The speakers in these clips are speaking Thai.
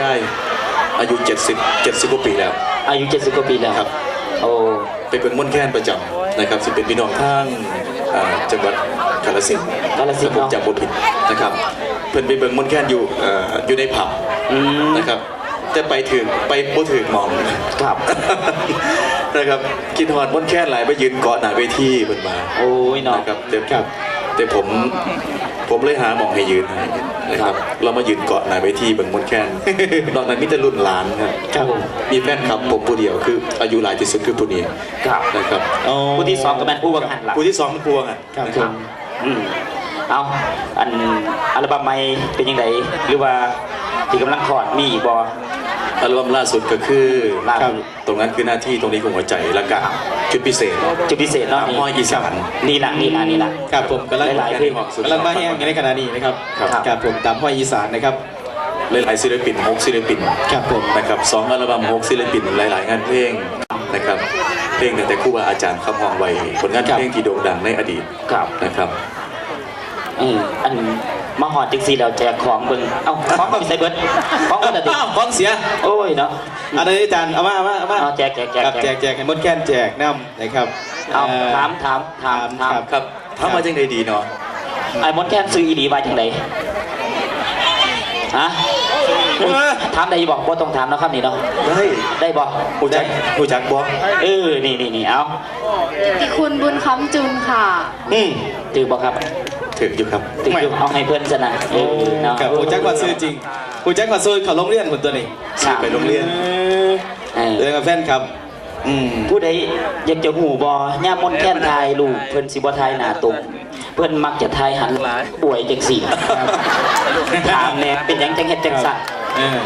ยายอายุ 70 70กว่าปีแล้ว อายุ70กว่าปีแล้วครับ โอ้ไปเบิ่งม่อนแค้นประจำนะครับซึ่งเป็นพี่น้องทางอ่าจังหวัดกาฬสินธุ์กาฬสินธุ์ผมเนาะ จำบ่ผิดนะครับ เพิ่นไปเบิ่งม่อนแค้นอยู่เอ่ออยู่ในผับอืมนะครับ แต่ไปถึงไปบ่ถึงหมอง ครับ นะครับคิดฮอดม่อนแค้นหลายไปยืนเกาะหน้าเวทีเพิ่นมา โอ้ยเนาะ นะครับแต่ครับแต่ผม ผมเลยหาหมองให้ยืนให้นะครับ เรามายืนเกาะหน้าเวทีเบิ่งม่อนแค้นนอกนั้นมีแต่รุ่นหลานครับ ครับผมมีแฟนคลับผมผู้เดียวคืออายุหลายที่สุดคือผู้นี้ครับนะครับผู้ที่สองก็แม่นผู้บังคับหลักผู้ที่สองมันพวงอะครับนะผมอืมเอาอันอัลบั้มใหม่เป็นยังไงหรือว่าที่กำลังคลอดมีอีกบ่อั ลบั้มล่าสุดก็คือล่าสุดตรงนั้นคือหน้าที่ตรงนี้ของหัวใจแล้วก็ชุดพิเศษจุดพิเศษเนาะตามห้อยอีสานนี่ละนี่ละนี่ละครับผมกำลังหลายๆเพลงกำลังมาแห้งกันในขณะนี้นะครับครับครับผมตามห้อยอีสานนะครับหลายๆศิลปินหกศิลปินครับผมนะครับสองอัลบั้มหกศิลปินหลายๆงานเพลงนะครับเพลงตั้งแต่ครูบาอาจารย์คำฮองไว้ผลงานเพลงที่โด่งดังในอดีตครับนะครับเอออัน มาหอดจังซี่แล้วแจกของเบิ่งเอ้าของก็มีใส่เบิดของก็ได้ดิอ้าวของเสีย โอ้ยเนาะ อันนี้อาจารย์เอามาเอามาเอามาเอาแจกแจกแจกครับแจแจกกแจกให้มดแค้นแจกน้ำนะครับเอาอ่ถามถามถามถาม ครับครับถ้ามาจังใดดีเนาะไอ้มดแคนซื้ออีหลีมาจังไดฮะถามได้บอกบ่ต้องถามเนาะครับนี่เนาะ ได้ได้บ่ผู้จักผู้จักบอกเออ นี่นี่นี่เอากิติคุณบุญคำจุนค่ะ อืมถือบ่ครับ ถึงอยู่ครับถืออยู่เอาให้เพื่อนซะนะเออเนาะกับผู้จักว่าซื้อจริงผู้จักว่าซื้อเขาโรงเรียนคนตัวนี้ครับไปโรงเรียนเออเรียนกับแฟนครับอืมผู้ใดอยากจะหูบ่ย่ามมนต์แค้นทายลูกเพิ่นสิบ่ทายหน้าตรงเพิ่นมักจะทายหันป่วยจังซี่ถามแน่เป็นหยังจังเฮ็ดจังซั่นเออ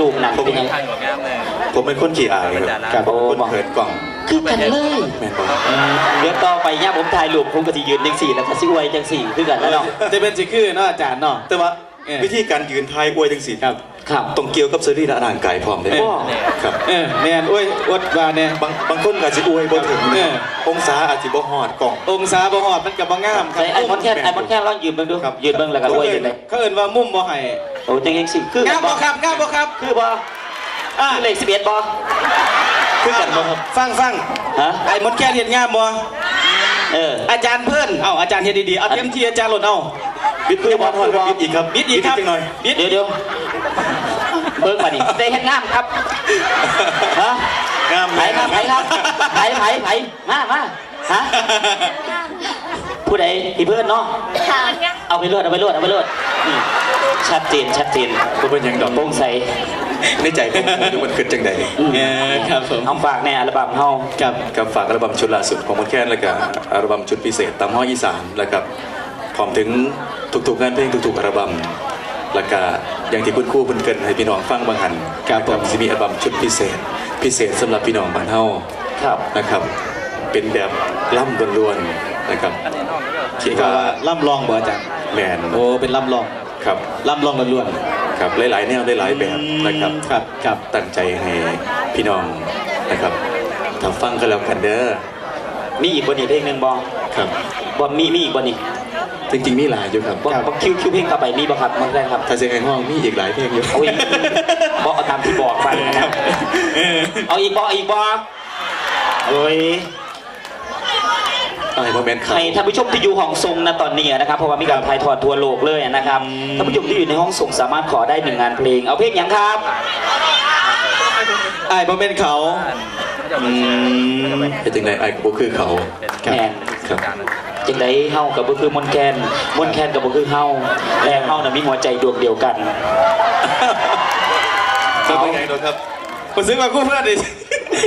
ลูกนั่นเป็นหยังผมเป็นคนขี้อายครับครับผมเป็นคนเขินกล่อง คือกันเลยแม่นบอกเดี๋ยวต่อไปย่ามผมถ่ายรูปผมก็สิยืนจังซี่แล้วก็สิอวยจังซี่คือกันแล้วเนาะจะเป็นสิคือเนาะอาจารย์เนาะแต่ว่าเออวิธีการยืนทายอวยจังสีครับครับต้องเกี่ยวกับสรีระร่างกายพร้อมได้เออครับเออแมนโอ้ยอดว่าเนี่ยบางบางคนอาจจะอวยบ่ถึงเออองศาอาจจะบ่ฮอดกล่อง องศาบ่ฮอดมันกับบ่งามครัใส่ไอ้มอนแค่ไอ้มอนแค่ลองยืนเบิ่งดูครับยืนเบิ่งแล้วก็อวยจังได๋เขาเอิ้นว่ามุมบ่ให้โอ้จังจังซี่คืองามบ่ครับงามบ่ครับ คือบ่อ่าเลข11บ่ คือกันบ่ครับฟังฟังฮะไอ้มดแก้เฮ็ดงามบ่เอออาจารย์เพิ่นเอ้าอาจารย์เฮ็ดดีๆเอาเต็มที่อาจารย์หล่นเอาบิดเพื่อบ่ฮอดครับบิดอีกครับบิดอีกครับจังหน่อยบิดเดี๋ยวเดี๋ยวเบิ่งมาดิได้เฮ็ดงามครับฮะงามไผครับไผครับไผไผไผมามาฮะผู้ใดที่เพื่อนเนาะค่ะเอาไปรวดเอาไปรวดเอาไปรวดอืมชัดเจนชัดเจนบ่เป็นหยังดอกโปร่งใส ในใจผมผมอยู่มันคิดจังใดเออครับผมเอาฝากในอัลบั้มเฮาครับกับฝากอัลบั้มชุดล่าสุดของมนแคนแล้วก็อัลบั้มชุดพิเศษตามห้องอีสานแล้วกับพร้อมถึงทุกๆงานเพลงทุกๆอัลบั้มแล้วก็อย่างที่คุณครูเพิ่นเกรินให้พี่น้องฟังบางหันครับผมสิมีอัลบั้มชุดพิเศษ พิเศษสำหรับพี่น้องบ้านเฮาครับนะครับ เป็นแบบล่ำล้วนๆนะครับคิดก็ว่าว่าล่ำลองบ่อาจารย์แมนโอ้เป็นล่ำลองครับล่ำลองล้วน ครับหลายๆแนวหลายๆแบบๆนะครับครับครับตั้งใจให้พี่น้องนะครับถ้าฟังก็แล้วกันเด้อมีอีกบ่นี่เพลงหนึงบ่ครับบ่มีมีอีกบ่นี่จริงๆมีหลายอยู่ครับบ่บ่คิวคิวเพลงต่อไปมีบ่ครับมันได้ครับถ้าเสียงในห้องมีอีกหลายเพลงอยู่โอ้ยบ่เอาตามที่บอกไปนะครับเอาอีกบ่เอาอีกบ่โอ้ย อะไรโมเมนต์ครับ ให้ท่านผู้ชมที่อยู่ห้องทรงนะตอนนี้นะครับเพราะว่ามีการถ่ายทอดทั่วโลกเลยนะครับท่านผู้ชมที่อยู่ในห้องทรงสามารถขอได้หนึ่งงานเพลง เอาเพลงหยังครับไอ้ายบ่เป็นเขาอืมเป็นจังไดไอ้กูคือเขาแมนครับ จังไดเฮากับบ่คือมนต์แคนมนต์แคนกับบ่คือเฮาและเฮาน่ะมีหัวใจดวงเดียวกันเป็นยังไงเนาะครับผมซื้อมาคู่เพื่อนดิ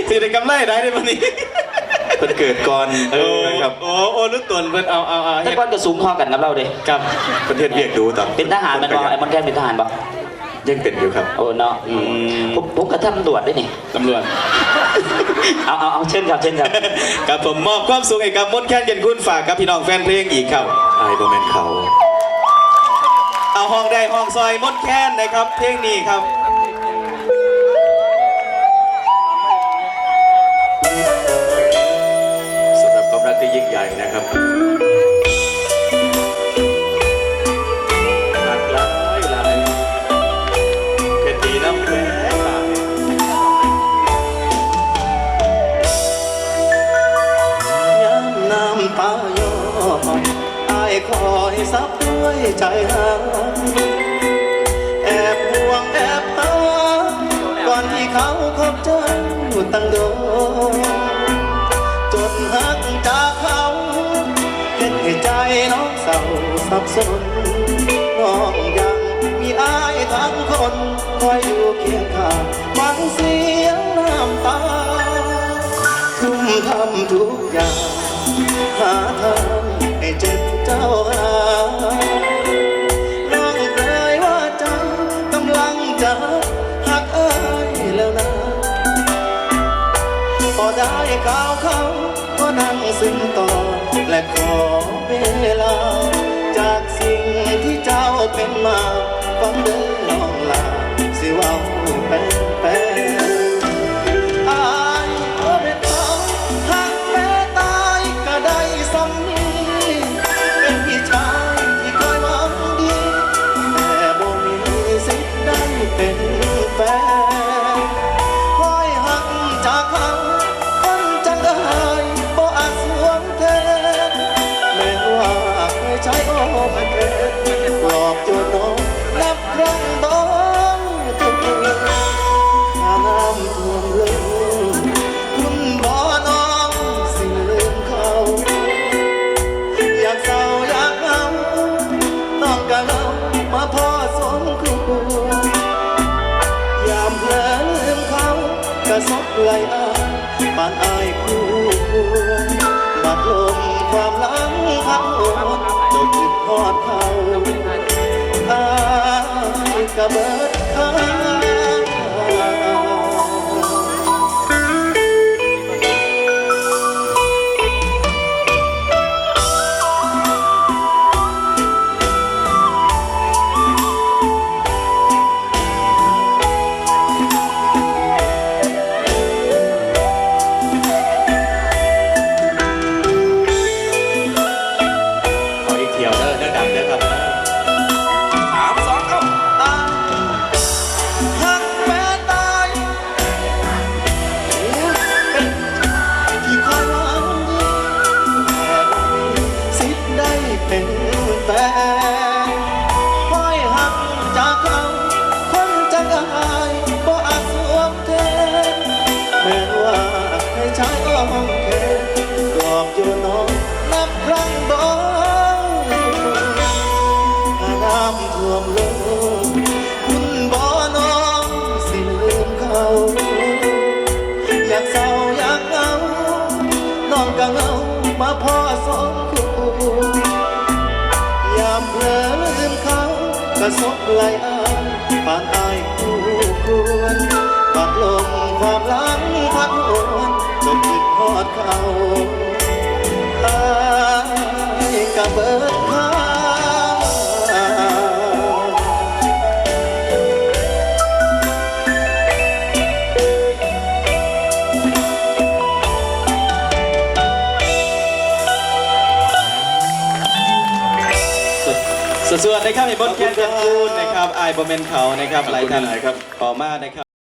สิได้กำไรได้ในวันนี้ เพิ่นเกิดก่อนโอ้นะครับโอ้โอ้ลุ้นตนเพิ่นเอาเอาเอาแต่เฮ็ดก่อนก็สูงพอกันกับเราเด้ครับประเทศเวียกดูต่อเป็นทหารแมันบ่ไอ้มนต์แคนเป็นทหารบ่ยังเป็นอยู่ครับโอ้เนาะอืมผมผมก็ทำตำรวจได้นี่ตำรวจ เอาเอาเอาเชิญครับเชิญครับ ครับผมมอบความสุขให้กับมดแค้นเกินคุณฝากกับพี่น้องแฟนเพลงอีกครับ ไอ้โมเมนต์เขา เอาห้องได้ห้องซอยมดแค้นนะครับเพลงนี้ครับ อยซับด้วยใจหางแอบห่วงแอบหาก่อนที่เขาคบเจ้าตั้งโดจนหักจากเขาเห็นให้ใจน้องเศร้าสับสนน้องยังมีอายทั้งคนคอยอยู่เคียงข้างฟังเสียงน้ำตาทุ่มทำทุกอย่างหาทาง ให้เจ็บเจ้าหาน้องเคยว่าใจกำลังจะหักเอ้ยแล้วนะพอได้ข่าวเขาก็นั่งซึ้งต่อและขอเวลา จากสิ่งที่เจ้าเป็นมาฟังเดินน้องลาสิเว่า คู่บัดลมความหลังพัดโอนจนคิดทอดเขาอายกะเบิดข้า แฟนคอยหักจากเขาคนจังอายบ่อาจสวมแทนแม้ว่าให้ชายอ้อมแขนกรอบอยู่น้องนับครั้งบ่ถ้าน้ำท่วมลง ไหลอายปานอายคู่ควรบัดลมความหลังพักโอนจนคิดทอดเขาอายกับเบิดข้าง สดๆนะครับเห็นบนแคนเทียนคูนนะครับอายบอมเมนเขานะครับหลายท่านขอบคุณหลายครับขอมากนะครับ